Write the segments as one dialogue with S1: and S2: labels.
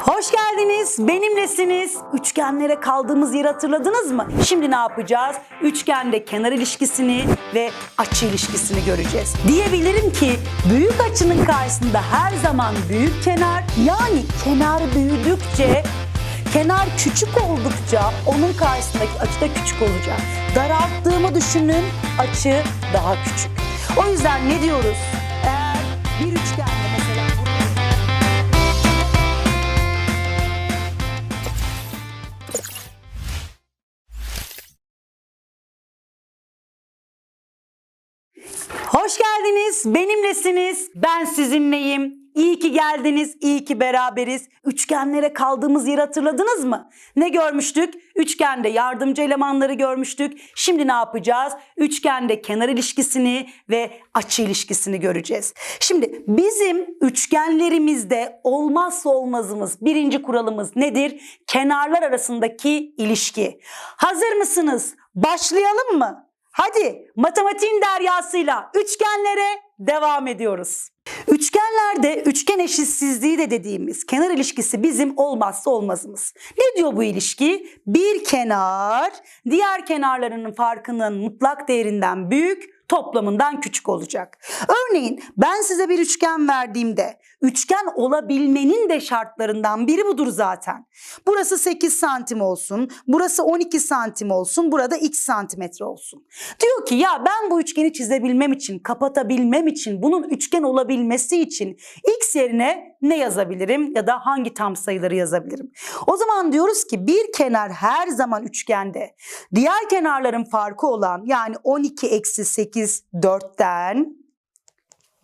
S1: Hoş geldiniz. Benimlesiniz. Üçgenlere kaldığımız yeri hatırladınız mı? Şimdi ne yapacağız? Üçgende kenar ilişkisini ve açı ilişkisini göreceğiz. Diyebilirim ki büyük açının karşısında her zaman büyük kenar yani kenar büyüdükçe Kenar küçük oldukça onun karşısındaki açı da küçük olacak. Daralttığımı düşünün açı daha küçük. O yüzden ne diyoruz? Eğer bir üçgende geldiniz. Benimlesiniz. Ben sizinleyim. İyi ki geldiniz. iyi ki beraberiz. Üçgenlere kaldığımız yeri hatırladınız mı? Ne görmüştük? Üçgende yardımcı elemanları görmüştük. Şimdi ne yapacağız? Üçgende kenar ilişkisini ve açı ilişkisini göreceğiz. Şimdi bizim üçgenlerimizde olmazsa olmazımız, birinci kuralımız nedir? Kenarlar arasındaki ilişki. Hazır mısınız? Başlayalım mı? Hadi matematiğin deryasıyla üçgenlere devam ediyoruz. Üçgenlerde üçgen eşitsizliği de dediğimiz kenar ilişkisi bizim olmazsa olmazımız. Ne diyor bu ilişki? Bir kenar diğer kenarlarının farkının mutlak değerinden büyük, toplamından küçük olacak. Örneğin ben size bir üçgen verdiğimde üçgen olabilmenin de şartlarından biri budur zaten. Burası 8 santim olsun, burası 12 santim olsun, burada x santimetre olsun. Diyor ki ya ben bu üçgeni çizebilmem için, kapatabilmem için, bunun üçgen olabilmesi için x yerine ne yazabilirim ya da hangi tam sayıları yazabilirim? O zaman diyoruz ki bir kenar her zaman üçgende diğer kenarların farkı olan yani 12 eksi 8 4'ten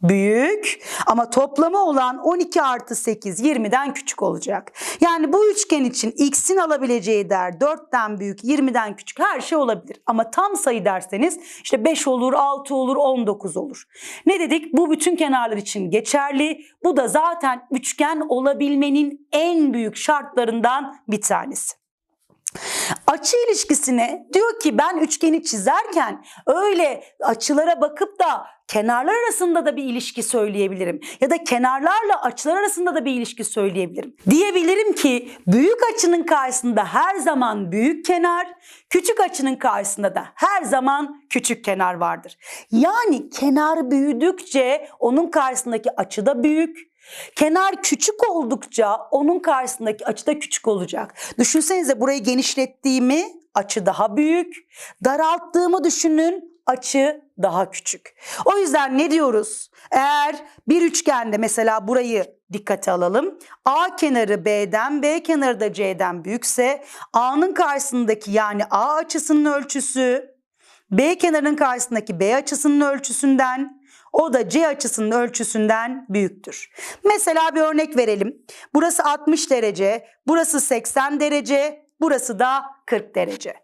S1: büyük ama toplamı olan 12 artı 8 20'den küçük olacak. Yani bu üçgen için x'in alabileceği değer 4'ten büyük 20'den küçük her şey olabilir. Ama tam sayı derseniz işte 5 olur 6 olur 19 olur. Ne dedik? Bu bütün kenarlar için geçerli. Bu da zaten üçgen olabilmenin en büyük şartlarından bir tanesi. Açı ilişkisine diyor ki ben üçgeni çizerken öyle açılara bakıp da kenarlar arasında da bir ilişki söyleyebilirim. Ya da kenarlarla açılar arasında da bir ilişki söyleyebilirim. Diyebilirim ki büyük açının karşısında her zaman büyük kenar, küçük açının karşısında da her zaman küçük kenar vardır. Yani kenar büyüdükçe onun karşısındaki açı da büyük, Kenar küçük oldukça onun karşısındaki açı da küçük olacak. Düşünsenize burayı genişlettiğimi açı daha büyük. Daralttığımı düşünün açı daha küçük. O yüzden ne diyoruz? Eğer bir üçgende mesela burayı dikkate alalım. A kenarı B'den, B kenarı da C'den büyükse A'nın karşısındaki yani A açısının ölçüsü B kenarının karşısındaki B açısının ölçüsünden o da C açısının ölçüsünden büyüktür. Mesela bir örnek verelim. Burası 60 derece, burası 80 derece, burası da 40 derece.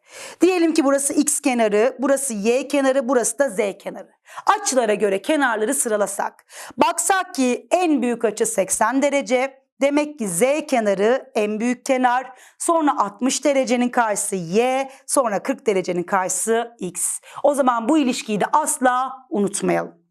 S1: Diyelim ki burası x kenarı, burası y kenarı, burası da z kenarı. Açılara göre kenarları sıralasak. Baksak ki en büyük açı 80 derece, Demek ki z kenarı en büyük kenar, sonra 60 derecenin karşısı y, sonra 40 derecenin karşısı x. O zaman bu ilişkiyi de asla unutmayalım.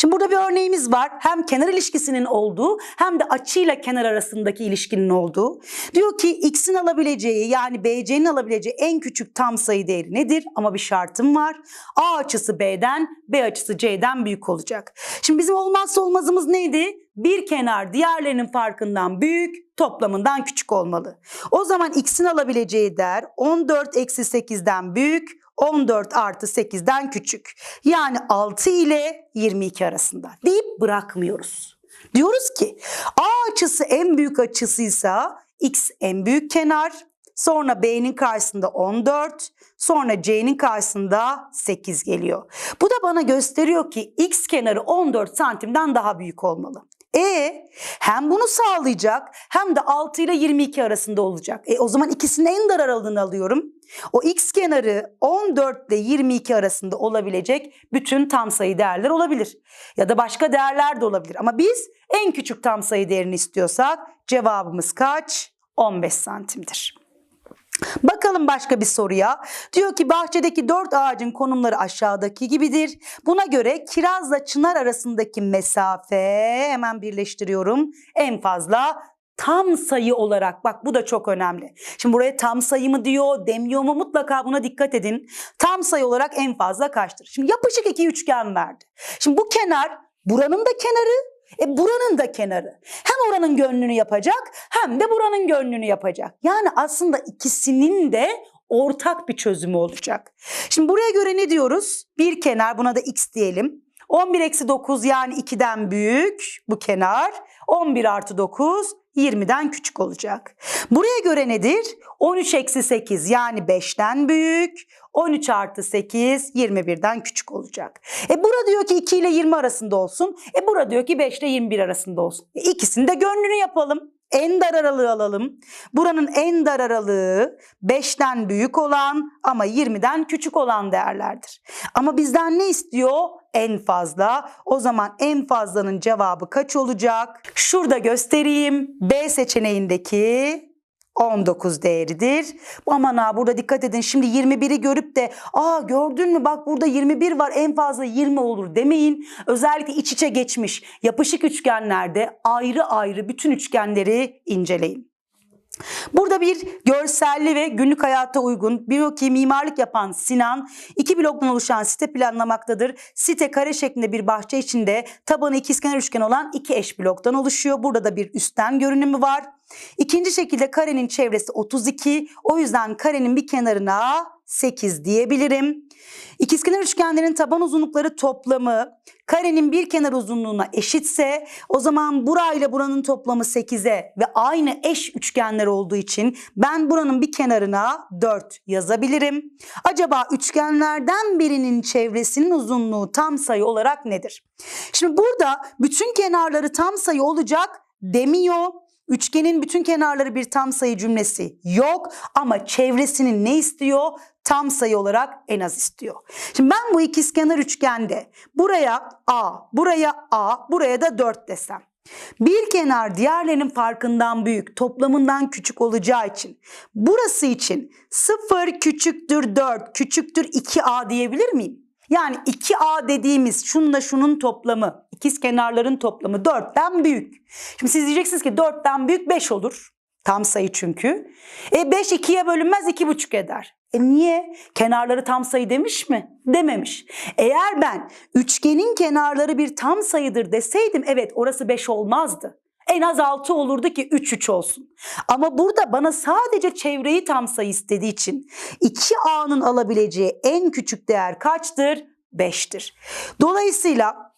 S1: Şimdi burada bir örneğimiz var. Hem kenar ilişkisinin olduğu hem de açıyla kenar arasındaki ilişkinin olduğu. Diyor ki x'in alabileceği yani BC'nin alabileceği en küçük tam sayı değeri nedir? Ama bir şartım var. A açısı B'den, B açısı C'den büyük olacak. Şimdi bizim olmazsa olmazımız neydi? Bir kenar diğerlerinin farkından büyük, toplamından küçük olmalı. O zaman x'in alabileceği değer 14 eksi 8'den büyük, 14 artı 8'den küçük. Yani 6 ile 22 arasında deyip bırakmıyoruz. Diyoruz ki A açısı en büyük açısıysa x en büyük kenar, sonra B'nin karşısında 14, sonra C'nin karşısında 8 geliyor. Bu da bana gösteriyor ki x kenarı 14 santimden daha büyük olmalı. E hem bunu sağlayacak hem de 6 ile 22 arasında olacak. E o zaman ikisinin en dar aralığını alıyorum. O x kenarı 14 ile 22 arasında olabilecek bütün tam sayı değerler olabilir. Ya da başka değerler de olabilir. Ama biz en küçük tam sayı değerini istiyorsak cevabımız kaç? 15 santimdir. Bakalım başka bir soruya. Diyor ki bahçedeki dört ağacın konumları aşağıdaki gibidir. Buna göre kirazla çınar arasındaki mesafe hemen birleştiriyorum. En fazla tam sayı olarak bak bu da çok önemli. Şimdi buraya tam sayı mı diyor demiyor mu mutlaka buna dikkat edin. Tam sayı olarak en fazla kaçtır? Şimdi yapışık iki üçgen verdi. Şimdi bu kenar buranın da kenarı e buranın da kenarı. Hem oranın gönlünü yapacak hem de buranın gönlünü yapacak. Yani aslında ikisinin de ortak bir çözümü olacak. Şimdi buraya göre ne diyoruz? Bir kenar buna da x diyelim. 11 eksi 9 yani 2'den büyük bu kenar. 11 artı 9 20'den küçük olacak. Buraya göre nedir? 13 eksi 8 yani 5'ten büyük. 13 artı 8 21'den küçük olacak. E bura diyor ki 2 ile 20 arasında olsun. E bura diyor ki 5 ile 21 arasında olsun. E ikisini de gönlünü yapalım. En dar aralığı alalım. Buranın en dar aralığı 5'ten büyük olan ama 20'den küçük olan değerlerdir. Ama bizden ne istiyor? En fazla. O zaman en fazlanın cevabı kaç olacak? Şurada göstereyim. B seçeneğindeki 19 değeridir. Aman ha burada dikkat edin. Şimdi 21'i görüp de aa gördün mü bak burada 21 var en fazla 20 olur demeyin. Özellikle iç içe geçmiş yapışık üçgenlerde ayrı ayrı bütün üçgenleri inceleyin. Burada bir görselli ve günlük hayata uygun biyoki mimarlık yapan Sinan iki bloktan oluşan site planlamaktadır. Site kare şeklinde bir bahçe içinde tabanı ikizkenar üçgen olan iki eş bloktan oluşuyor. Burada da bir üstten görünümü var. İkinci şekilde karenin çevresi 32. O yüzden karenin bir kenarına 8 diyebilirim. İkizkenar üçgenlerin taban uzunlukları toplamı karenin bir kenar uzunluğuna eşitse o zaman burayla buranın toplamı 8'e ve aynı eş üçgenler olduğu için ben buranın bir kenarına 4 yazabilirim. Acaba üçgenlerden birinin çevresinin uzunluğu tam sayı olarak nedir? Şimdi burada bütün kenarları tam sayı olacak demiyor. Üçgenin bütün kenarları bir tam sayı cümlesi yok ama çevresinin ne istiyor? Tam sayı olarak en az istiyor. Şimdi ben bu ikizkenar üçgende buraya A, buraya A, buraya da 4 desem. Bir kenar diğerlerinin farkından büyük, toplamından küçük olacağı için burası için 0 küçüktür 4 küçüktür 2A diyebilir miyim? Yani 2A dediğimiz şununla şunun toplamı, ikiz kenarların toplamı 4'ten büyük. Şimdi siz diyeceksiniz ki 4'ten büyük 5 olur. Tam sayı çünkü. E 5 2'ye bölünmez 2,5 eder. E niye? Kenarları tam sayı demiş mi? Dememiş. Eğer ben üçgenin kenarları bir tam sayıdır deseydim evet orası 5 olmazdı. En az 6 olurdu ki 3 3 olsun. Ama burada bana sadece çevreyi tam sayı istediği için 2A'nın alabileceği en küçük değer kaçtır? 5'tir. Dolayısıyla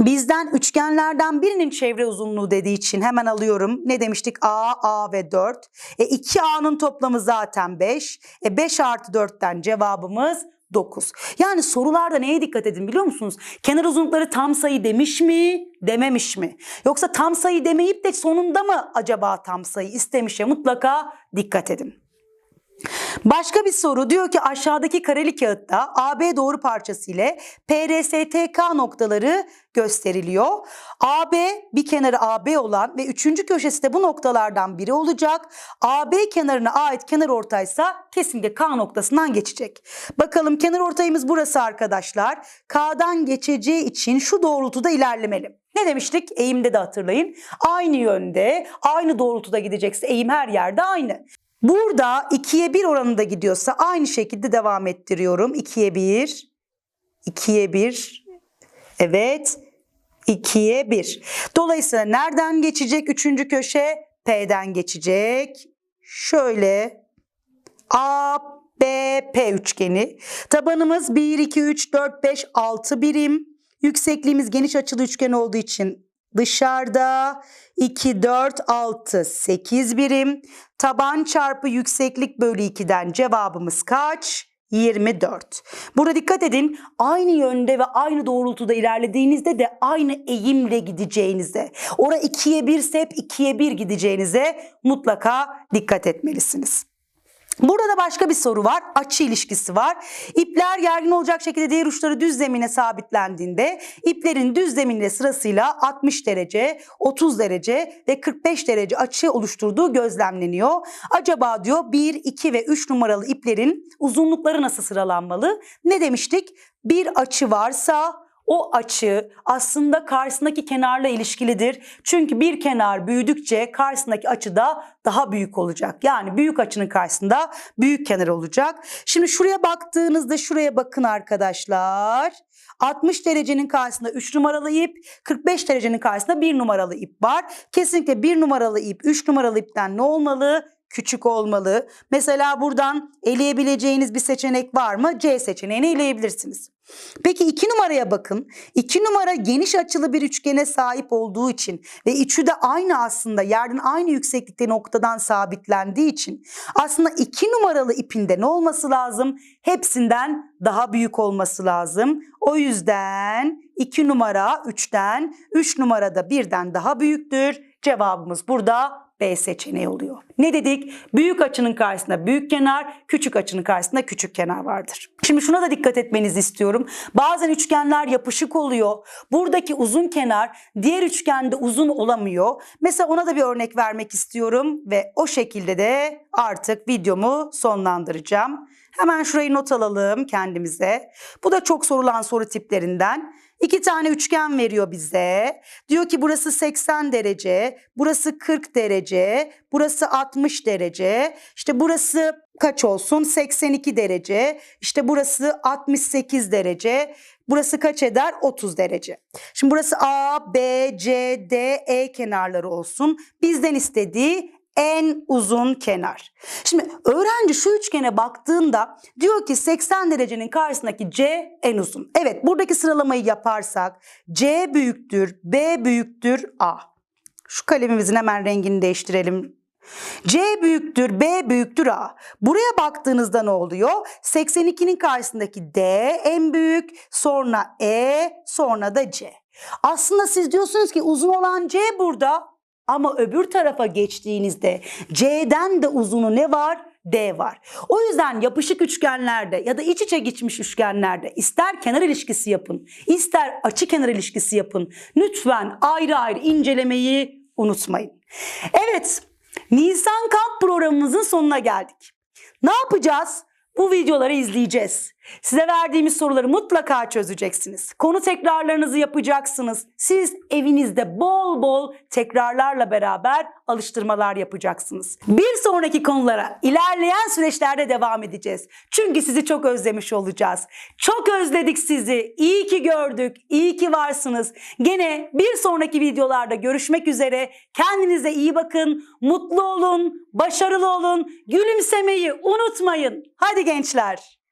S1: Bizden üçgenlerden birinin çevre uzunluğu dediği için hemen alıyorum. Ne demiştik? A, A ve 4. E 2A'nın toplamı zaten 5. E 5 artı 4'ten cevabımız 9. Yani sorularda neye dikkat edin biliyor musunuz? Kenar uzunlukları tam sayı demiş mi, dememiş mi? Yoksa tam sayı demeyip de sonunda mı acaba tam sayı istemiş ya mutlaka dikkat edin. Başka bir soru diyor ki aşağıdaki kareli kağıtta AB doğru parçası ile PRSTK noktaları gösteriliyor. AB bir kenarı AB olan ve üçüncü köşesi de bu noktalardan biri olacak. AB kenarına ait kenar ortaysa kesinlikle K noktasından geçecek. Bakalım kenar ortayımız burası arkadaşlar. K'dan geçeceği için şu doğrultuda ilerlemeli. Ne demiştik? Eğimde de hatırlayın. Aynı yönde, aynı doğrultuda gidecekse eğim her yerde aynı. Burada 2'ye 1 oranında gidiyorsa aynı şekilde devam ettiriyorum. 2'ye 1, 2'ye 1, evet 2'ye 1. Dolayısıyla nereden geçecek üçüncü köşe? P'den geçecek. Şöyle A, B, P üçgeni. Tabanımız 1, 2, 3, 4, 5, 6 birim. Yüksekliğimiz geniş açılı üçgen olduğu için dışarıda 2, 4, 6, 8 birim. Taban çarpı yükseklik bölü 2'den cevabımız kaç? 24. Burada dikkat edin aynı yönde ve aynı doğrultuda ilerlediğinizde de aynı eğimle gideceğinize, ora 2'ye 1 ise hep 2'ye 1 gideceğinize mutlaka dikkat etmelisiniz. Burada da başka bir soru var. Açı ilişkisi var. İpler gergin olacak şekilde diğer uçları düz zemine sabitlendiğinde iplerin düz zeminle sırasıyla 60 derece, 30 derece ve 45 derece açı oluşturduğu gözlemleniyor. Acaba diyor 1, 2 ve 3 numaralı iplerin uzunlukları nasıl sıralanmalı? Ne demiştik? Bir açı varsa o açı aslında karşısındaki kenarla ilişkilidir. Çünkü bir kenar büyüdükçe karşısındaki açı da daha büyük olacak. Yani büyük açının karşısında büyük kenar olacak. Şimdi şuraya baktığınızda şuraya bakın arkadaşlar. 60 derecenin karşısında 3 numaralı ip, 45 derecenin karşısında 1 numaralı ip var. Kesinlikle 1 numaralı ip 3 numaralı ipten ne olmalı? Küçük olmalı. Mesela buradan eleyebileceğiniz bir seçenek var mı? C seçeneğini eleyebilirsiniz. Peki 2 numaraya bakın. 2 numara geniş açılı bir üçgene sahip olduğu için ve üçü de aynı aslında yerden aynı yükseklikte noktadan sabitlendiği için aslında 2 numaralı ipinde ne olması lazım? Hepsinden daha büyük olması lazım. O yüzden 2 numara 3'ten, 3 numara da 1'den daha büyüktür. Cevabımız burada B seçeneği oluyor. Ne dedik? Büyük açının karşısında büyük kenar, küçük açının karşısında küçük kenar vardır. Şimdi şuna da dikkat etmenizi istiyorum. Bazen üçgenler yapışık oluyor. Buradaki uzun kenar diğer üçgende uzun olamıyor. Mesela ona da bir örnek vermek istiyorum ve o şekilde de artık videomu sonlandıracağım. Hemen şurayı not alalım kendimize. Bu da çok sorulan soru tiplerinden. İki tane üçgen veriyor bize. Diyor ki burası 80 derece, burası 40 derece, burası 60 derece. İşte burası kaç olsun? 82 derece. İşte burası 68 derece. Burası kaç eder? 30 derece. Şimdi burası A, B, C, D, E kenarları olsun. Bizden istediği en uzun kenar. Şimdi öğrenci şu üçgene baktığında diyor ki 80 derecenin karşısındaki C en uzun. Evet buradaki sıralamayı yaparsak C büyüktür, B büyüktür, A. Şu kalemimizin hemen rengini değiştirelim. C büyüktür, B büyüktür A. Buraya baktığınızda ne oluyor? 82'nin karşısındaki D en büyük, sonra E, sonra da C. Aslında siz diyorsunuz ki uzun olan C burada ama öbür tarafa geçtiğinizde C'den de uzunu ne var? D var. O yüzden yapışık üçgenlerde ya da iç içe geçmiş üçgenlerde ister kenar ilişkisi yapın, ister açı kenar ilişkisi yapın. Lütfen ayrı ayrı incelemeyi unutmayın. Evet, Nisan kamp programımızın sonuna geldik. Ne yapacağız? Bu videoları izleyeceğiz. Size verdiğimiz soruları mutlaka çözeceksiniz. Konu tekrarlarınızı yapacaksınız. Siz evinizde bol bol tekrarlarla beraber alıştırmalar yapacaksınız. Bir sonraki konulara ilerleyen süreçlerde devam edeceğiz. Çünkü sizi çok özlemiş olacağız. Çok özledik sizi. İyi ki gördük. İyi ki varsınız. Gene bir sonraki videolarda görüşmek üzere. Kendinize iyi bakın. Mutlu olun. Başarılı olun. Gülümsemeyi unutmayın. Hadi gençler.